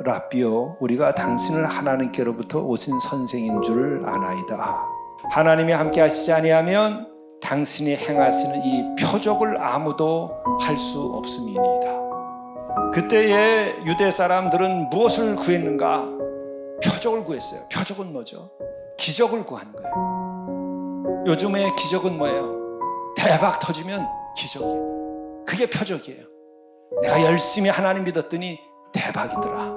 라비오 우리가 당신을 하나님께로부터 오신 선생인 줄을 아나이다. 하나님이 함께 하시지 아니하면 당신이 행하시는 이 표적을 아무도 할 수 없음이니이다. 그때의 유대 사람들은 무엇을 구했는가? 표적을 구했어요. 표적은 뭐죠? 기적을 구한 거예요. 요즘의 기적은 뭐예요? 대박 터지면 기적이에요. 그게 표적이에요. 내가 열심히 하나님 믿었더니 대박이더라.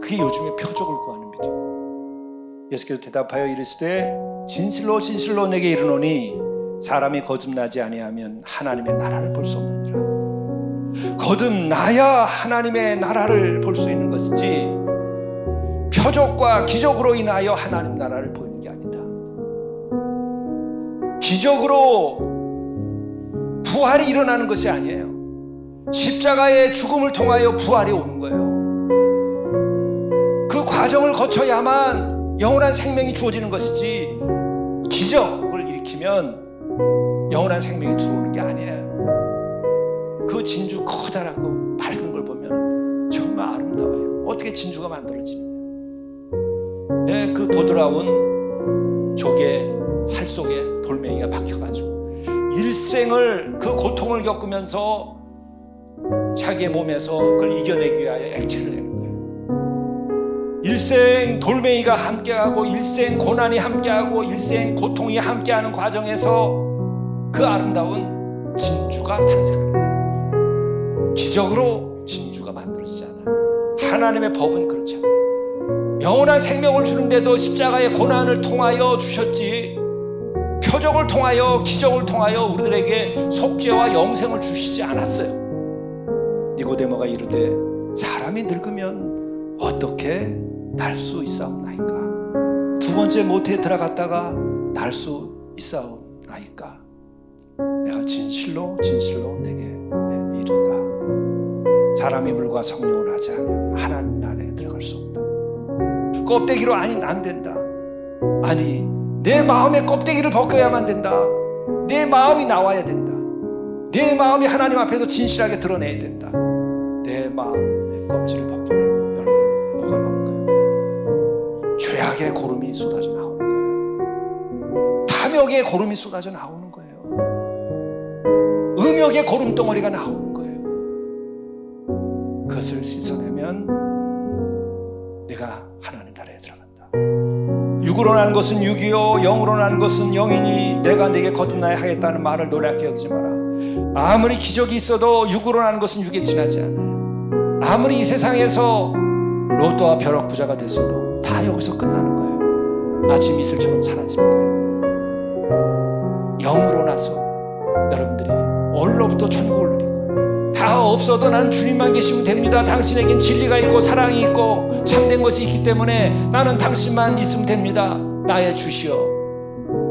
그게 요즘의 표적을 구하는 믿음. 예수께서 대답하여 이르시되 진실로 진실로 내게 이르노니 사람이 거듭나지 아니하면 하나님의 나라를 볼 수 없느니라. 거듭나야 하나님의 나라를 볼 수 있는 것이지 표적과 기적으로 인하여 하나님 나라를 보이는 게 아니다. 기적으로 부활이 일어나는 것이 아니에요. 십자가의 죽음을 통하여 부활이 오는 거예요. 거쳐야만 영원한 생명이 주어지는 것이지 기적을 일으키면 영원한 생명이 들어오는 게 아니에요. 그 진주 커다랗고 밝은 걸 보면 정말 아름다워요. 어떻게 진주가 만들어지느냐. 예, 그 보드라운 조개 살 속에 돌멩이가 박혀가지고 일생을 그 고통을 겪으면서 자기의 몸에서 그걸 이겨내기 위하여 액체를 내는. 일생 돌멩이가 함께하고 일생 고난이 함께하고 일생 고통이 함께하는 과정에서 그 아름다운 진주가 거예요. 기적으로 진주가 만들어지잖아요. 하나님의 법은 그렇잖아요. 영원한 생명을 주는데도 십자가의 고난을 통하여 주셨지 표적을 통하여 기적을 통하여 우리들에게 속죄와 영생을 주시지 않았어요. 니고데모가 이르되 사람이 늙으면 어떻게 날 수 있사옵나이까? 두 번째 모태에 들어갔다가 날 수 있사옵나이까? 내가 진실로 진실로 내게 이른다. 사람이 물과 성령을 하지 않으면 하나님 안에 들어갈 수 없다. 껍데기로 아니 안 된다. 아니 내 마음의 껍데기를 벗겨야만 된다. 내 마음이 나와야 된다. 내 마음이 하나님 앞에서 진실하게 드러내야 된다. 내 마음의 껍질 죄악의 고름이 쏟아져 나오는 거예요. 탐욕의 고름이 쏟아져 나오는 거예요. 음욕의 고름 덩어리가 나오는 거예요. 그것을 씻어내면 내가 하나님 나라에 들어간다. 육으로 난 것은 육이요 영으로 난 것은 영이니 내가 내게 거듭나야 하겠다는 말을 노랗게 여기지 마라. 아무리 기적이 있어도 육으로 난 것은 육에 지나지 않아요. 아무리 이 세상에서 로또와 벼락 부자가 됐어도 다 여기서 끝나는 거예요. 아침 이슬처럼 사라지는 거예요. 영으로 나서 여러분들이 오늘로부터 천국을 누리고 다 없어도 난 주님만 계시면 됩니다. 당신에겐 진리가 있고 사랑이 있고 참된 것이 있기 때문에 나는 당신만 있으면 됩니다. 나의 주시여.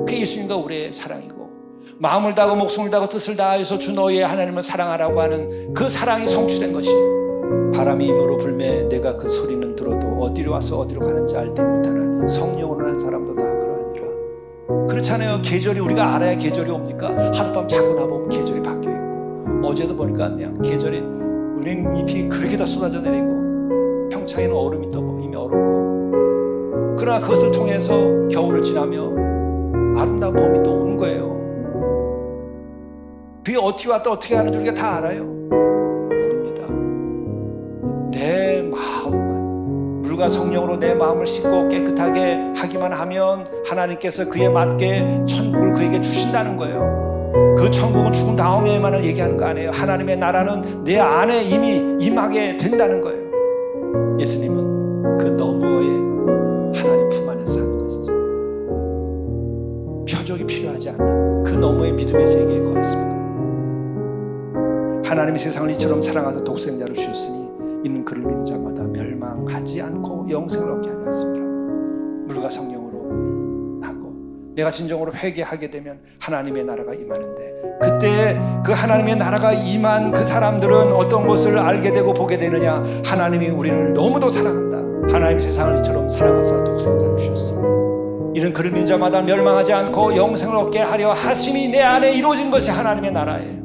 그게 예수님과 우리의 사랑이고 마음을 다하고 목숨을 다하고 뜻을 다하여서 주 너희의 하나님을 사랑하라고 하는 그 사랑이 성취된 것이에요. 바람이 임으로 불매 내가 그 소리는 들어도 어디로 와서 어디로 가는지 알지 못하나니 성령으로 난 사람도 다 그러하니라. 그렇잖아요. 계절이 우리가 알아야 계절이 옵니까? 하룻밤 자고 나보면 계절이 바뀌어 있고. 어제도 보니까 그냥 계절이 은행 잎이 그렇게 다 쏟아져 내리고 평창에는 얼음이 떠 이미 얼었고. 그러나 그것을 통해서 겨울을 지나며 아름다운 봄이 또 오는 거예요. 그게 어떻게 왔다 어떻게 하는지 우리가 다 알아요 물과 성령으로 내 마음을 씻고 깨끗하게 하기만 하면 하나님께서 그에 맞게 천국을 그에게 주신다는 거예요. 그 천국은 죽은 다음에만을 얘기하는 거 아니에요. 하나님의 나라는 내 안에 이미 임하게 된다는 거예요. 예수님은 그 너머에 하나님 품 안에서 사는 것이죠. 표적이 필요하지 않는 그 너머의 믿음의 세계에 거했습니다. 하나님이 세상을 이처럼 사랑하사 독생자를 주셨으니 이는 그를 믿는 자마다 멸망하지 않고 영생을 얻게 하려 했습니다. 물과 성령으로 하고 내가 진정으로 회개하게 되면 하나님의 나라가 임하는데 그때 그 하나님의 나라가 임한 그 사람들은 어떤 것을 알게 되고 보게 되느냐 하나님이 우리를 너무도 사랑한다. 하나님 세상을 이처럼 사랑하사 독생자를 주셨으니 이는 그를 믿는 자마다 멸망하지 않고 영생을 얻게 하려 하심이 내 안에 이루어진 것이 하나님의 나라예요.